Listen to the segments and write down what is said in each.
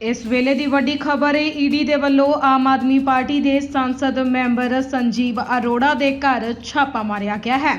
ਇਸ ਵੇਲੇ ਦੀ ਵੱਡੀ ਖਬਰ ਹੈ ਈਡੀ ਦੇ ਵੱਲੋਂ ਆਮ ਆਦਮੀ ਪਾਰਟੀ ਦੇ ਸੰਸਦ ਮੈਂਬਰ ਸੰਜੀਵ ਅਰੋੜਾ ਦੇ ਘਰ ਛਾਪਾ ਮਾਰਿਆ ਗਿਆ ਹੈ।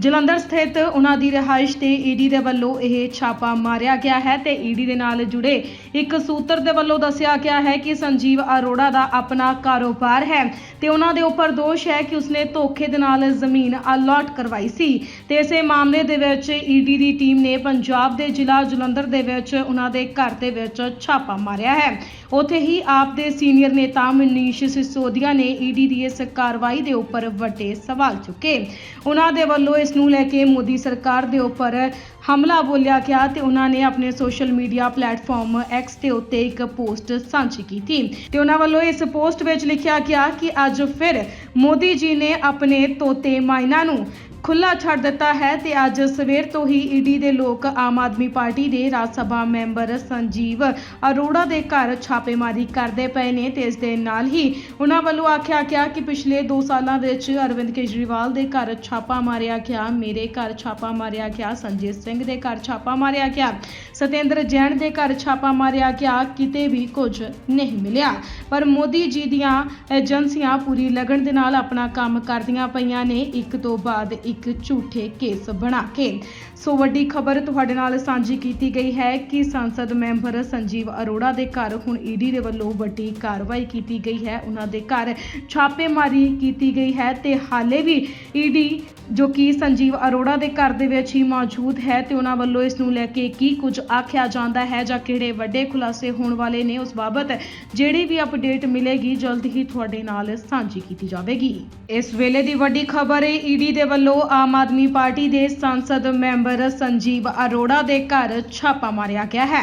ਜਲੰਧਰ ਸਥਿਤ ਉਹਨਾਂ ਦੀ ਰਿਹਾਇਸ਼ ਤੇ ਈਡੀ ਦੇ ਵੱਲੋਂ ਇਹ ਛਾਪਾ ਮਾਰਿਆ ਗਿਆ ਹੈ ਤੇ ਈਡੀ ਦੇ ਨਾਲ ਜੁੜੇ ਇੱਕ ਸੂਤਰ ਦੇ ਵੱਲੋਂ ਦੱਸਿਆ ਗਿਆ ਹੈ ਕਿ ਸੰਜੀਵ ਅਰੋੜਾ ਦਾ ਆਪਣਾ ਕਾਰੋਬਾਰ ਹੈ ਤੇ ਉਹਨਾਂ ਦੇ ਉੱਪਰ ਦੋਸ਼ ਹੈ ਕਿ ਉਸਨੇ ਧੋਖੇ ਦੇ ਨਾਲ ਜ਼ਮੀਨ ਅਲਾਟ ਕਰਵਾਈ ਸੀ। ਤੇ ਇਸੇ ਮਾਮਲੇ ਦੇ ਵਿੱਚ ਈਡੀ ਦੀ ਟੀਮ ਨੇ ਪੰਜਾਬ ਦੇ ਜ਼ਿਲ੍ਹਾ ਜਲੰਧਰ ਦੇ ਵਿੱਚ ਉਹਨਾਂ ਦੇ ਘਰ ਦੇ ਵਿੱਚ ਛਾਪਾ ਮਾਰਿਆ ਹੈ। ਉੱਥੇ ਹੀ ਆਪ ਦੇ ਸੀਨੀਅਰ ਨੇਤਾ ਮਨੀਸ਼ ਸਿਸੋਦੀਆ ਨੇ ਈਡੀ ਦੀ ਇਸ ਕਾਰਵਾਈ ਦੇ ਉੱਪਰ ਵੱਡੇ ਸਵਾਲ ਚੁੱਕੇ। ਉਹਨਾਂ ਦੇ ਵੱਲੋਂ ਇਸ ਨੂੰ ਲੈ ਕੇ ਮੋਦੀ ਸਰਕਾਰ ਦੇ ਉੱਪਰ ਹਮਲਾ ਬੋਲਿਆ ਗਿਆ ਤੇ ਉਹਨਾਂ ਨੇ ਆਪਣੇ ਸੋਸ਼ਲ ਮੀਡੀਆ ਪਲੇਟਫਾਰਮ X ਤੇ ਉੱਤੇ ਇੱਕ ਪੋਸਟ ਸਾਂਝੀ ਕੀਤੀ। ਤੇ ਉਹਨਾਂ ਵੱਲੋਂ ਇਸ ਪੋਸਟ ਵਿੱਚ ਲਿਖਿਆ ਗਿਆ ਕਿ ਅੱਜ ਫਿਰ ਮੋਦੀ ਜੀ ਨੇ ਆਪਣੇ ਤੋਤੇ ਮਾਇਨਾ ਨੂੰ ਖੁੱਲਾ ਛੱਡ ਦਿੱਤਾ ਹੈ ਤੇ ਅੱਜ ਸਵੇਰ ਤੋਂ ਹੀ ਈਡੀ ਦੇ ਲੋਕ ਆਮ ਆਦਮੀ ਪਾਰਟੀ ਦੇ ਰਾਜ ਸਭਾ ਮੈਂਬਰ ਸੰਜੀਵ ਅਰੋੜਾ ਦੇ ਘਰ ਛਾਪੇਮਾਰੀ ਕਰਦੇ ਪਏ ਨੇ ਤੇ ਇਸ ਦੇ ਨਾਲ ਹੀ ਉਹਨਾਂ ਵੱਲੋਂ ਆਖਿਆ ਗਿਆ ਕਿ ਪਿਛਲੇ 2 ਸਾਲਾਂ ਵਿੱਚ ਅਰਵਿੰਦ ਕੇਜਰੀਵਾਲ ਦੇ ਘਰ ਛਾਪਾ ਮਾਰਿਆ ਗਿਆ, ਮੇਰੇ ਘਰ ਛਾਪਾ ਮਾਰਿਆ ਗਿਆ ਸੰਜੇ ਸਿੰਘ ਦੇ ਘਰ ਛਾਪਾ ਮਾਰਿਆ ਗਿਆ, ਸਤੇਂਦਰ ਜੈਨ ਦੇ ਘਰ ਛਾਪਾ ਮਾਰਿਆ ਗਿਆ, ਕਿਤੇ ਵੀ ਕੁਝ ਨਹੀਂ ਮਿਲਿਆ। ਪਰ ਮੋਦੀ ਜੀ ਦੀਆਂ ਏਜੰਸੀਆਂ ਪੂਰੀ ਲਗਨ ਦੇ ਨਾਲ ਆਪਣਾ ਕੰਮ ਕਰਦੀਆਂ ਪਈਆਂ ਨੇ। ਇੱਕ ਤੋਂ ਬਾਅਦ ਇੱਕ ਝੂਠੇ ਕੇਸ ਬਣਾ ਕੇ। ਸੋ ਵੱਡੀ ਖਬਰ ਤੁਹਾਡੇ ਨਾਲ ਸਾਂਝੀ ਕੀਤੀ ਗਈ ਹੈ ਕਿ ਸੰਸਦ ਮੈਂਬਰ ਸੰਜੀਵ ਅਰੋੜਾ ਦੇ ਘਰ ਹੁਣ ਈਡੀ ਦੇ ਵੱਲੋਂ ਵੱਡੀ ਕਾਰਵਾਈ ਕੀਤੀ ਗਈ ਹੈ। ਉਹਨਾਂ ਦੇ ਘਰ ਛਾਪੇਮਾਰੀ ਕੀਤੀ ਗਈ ਹੈ ਤੇ ਹਾਲੇ ਵੀ ਈਡੀ ਜੋ ਕਿ ਸੰਜੀਵ ਅਰੋੜਾ ਦੇ ਘਰ ਦੇ ਵਿੱਚ ਹੀ ਮੌਜੂਦ ਹੈ ਤੇ ਉਹਨਾਂ ਵੱਲੋਂ ਇਸ ਨੂੰ ਲੈ ਕੇ ਕੀ ਕੁਝ ਆਖਿਆ ਜਾਂਦਾ ਹੈ ਜਾਂ ਕਿਹੜੇ ਵੱਡੇ ਖੁਲਾਸੇ ਹੋਣ ਵਾਲੇ ਨੇ ਉਸ ਬਾਬਤ ਜਿਹੜੀ ਵੀ ਅਪਡੇਟ ਮਿਲੇਗੀ, ਜਲਦ ਹੀ ਤੁਹਾਡੇ ਨਾਲ ਸਾਂਝੀ ਕੀਤੀ ਜਾਵੇਗੀ। ਇਸ ਵੇਲੇ ਦੀ ਵੱਡੀ ਖਬਰ ਹੈ ਈਡੀ ਦੇ ਵੱਲੋਂ ਆਮ ਆਦਮੀ ਪਾਰਟੀ ਦੇ ਸੰਸਦ ਮੈਂਬਰ ਸੰਜੀਵ ਅਰੋੜਾ ਦੇ ਘਰ ਛਾਪਾ ਮਾਰਿਆ ਗਿਆ ਹੈ।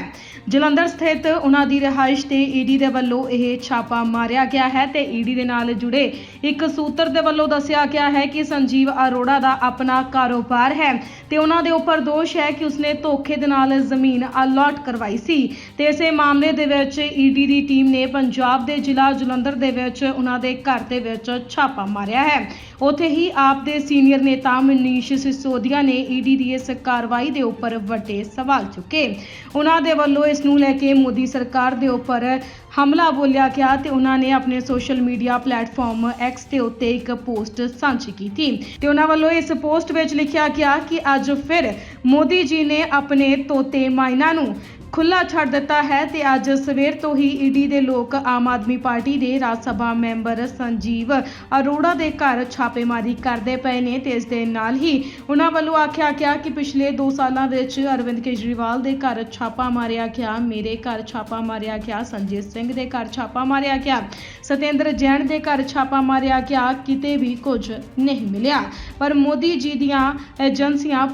ਜਲੰਧਰ ਸਥਿਤ ਉਹਨਾਂ ਦੀ ਰਿਹਾਇਸ਼ ਤੇ ਈਡੀ ਦੇ ਵੱਲੋਂ ਇਹ ਛਾਪਾ ਮਾਰਿਆ ਗਿਆ ਹੈ ਤੇ ਈਡੀ ਦੇ ਨਾਲ ਜੁੜੇ ਇੱਕ ਸੂਤਰ ਦੇ ਵੱਲੋਂ ਦੱਸਿਆ ਗਿਆ ਹੈ ਕਿ ਸੰਜੀਵ ਅਰੋੜਾ ਦਾ ਆਪਣਾ ਕਾਰੋਬਾਰ ਹੈ ਤੇ ਉਹਨਾਂ ਦੇ ਉੱਪਰ ਦੋਸ਼ ਹੈ ਕਿ ਉਸਨੇ ਧੋਖੇ ਦੇ ਨਾਲ ਜ਼ਮੀਨ ਅਲਾਟ ਕਰਵਾਈ ਸੀ ਤੇ ਇਸੇ ਮਾਮਲੇ ਦੇ ਵਿੱਚ ਈਡੀ ਦੀ ਟੀਮ ਨੇ ਪੰਜਾਬ ਦੇ ਜ਼ਿਲ੍ਹਾ ਜਲੰਧਰ ਦੇ ਵਿੱਚ ਉਹਨਾਂ ਦੇ ਘਰ ਦੇ ਵਿੱਚ ਛਾਪਾ ਮਾਰਿਆ ਹੈ। ਉੱਥੇ ਹੀ ਆਪ ਦੇ ਸੀਨੀਅਰ ਨੇਤਾ ਮਨੀਸ਼ ਸਿਸੋਦੀਆ ਨੇ ਈਡੀ ਦੀ ਇਸ ਕਾਰਵਾਈ ਦੇ ਉੱਪਰ ਵੱਡੇ ਸਵਾਲ ਚੁੱਕੇ। ਉਹਨਾਂ ਦੇ ਵੱਲੋਂ ਇਸ ਨੂੰ ਲੈ ਕੇ ਮੋਦੀ ਸਰਕਾਰ ਦੇ ਉੱਪਰ ਹਮਲਾ ਬੋਲਿਆ ਗਿਆ ਤੇ ਉਹਨਾਂ ਨੇ ਆਪਣੇ ਸੋਸ਼ਲ ਮੀਡੀਆ ਪਲੇਟਫਾਰਮ ਐਕਸ ਤੇ ਉੱਤੇ ਇੱਕ ਪੋਸਟ ਸਾਂਝੀ ਕੀਤੀ। ਤੇ ਉਹਨਾਂ ਵੱਲੋਂ ਇਸ ਪੋਸਟ ਵਿੱਚ ਲਿਖਿਆ ਗਿਆ ਕਿ ਅੱਜ ਫਿਰ ਮੋਦੀ ਜੀ ਨੇ ਆਪਣੇ ਤੋਤੇ ਮਾਇਨਾ ਨੂੰ ਖੁੱਲਾ ਛੱਡ ਦਿੱਤਾ ਹੈ ਤੇ ਅੱਜ ਸਵੇਰ ਤੋਂ ਹੀ ਈਡੀ ਦੇ ਲੋਕ ਆਮ ਆਦਮੀ ਪਾਰਟੀ ਦੇ ਰਾਜ ਸਭਾ ਮੈਂਬਰ ਸੰਜੀਵ ਅਰੋੜਾ ਦੇ ਘਰ ਛਾਪੇਮਾਰੀ ਕਰਦੇ ਪਏ ਨੇ ਤੇ ਇਸ ਦੇ ਨਾਲ ਹੀ ਉਹਨਾਂ ਵੱਲੋਂ ਆਖਿਆ ਗਿਆ ਕਿ ਪਿਛਲੇ 2 ਸਾਲਾਂ ਵਿੱਚ ਅਰਵਿੰਦ ਕੇਜਰੀਵਾਲ ਦੇ ਘਰ ਛਾਪਾ ਮਾਰਿਆ ਗਿਆ, ਮੇਰੇ ਘਰ ਛਾਪਾ ਮਾਰਿਆ ਗਿਆ ਸੰਜੇ ਸਿੰਘ ਦੇ ਘਰ ਛਾਪਾ ਮਾਰਿਆ ਗਿਆ, ਸਤੇਂਦਰ ਜੈਨ ਦੇ ਘਰ ਛਾਪਾ ਮਾਰਿਆ ਗਿਆ, ਕਿਤੇ ਵੀ ਕੁਝ ਨਹੀਂ ਮਿਲਿਆ। ਪਰ ਮੋਦੀ ਜੀ ਦੀਆਂ ਏਜੰਸੀਆਂ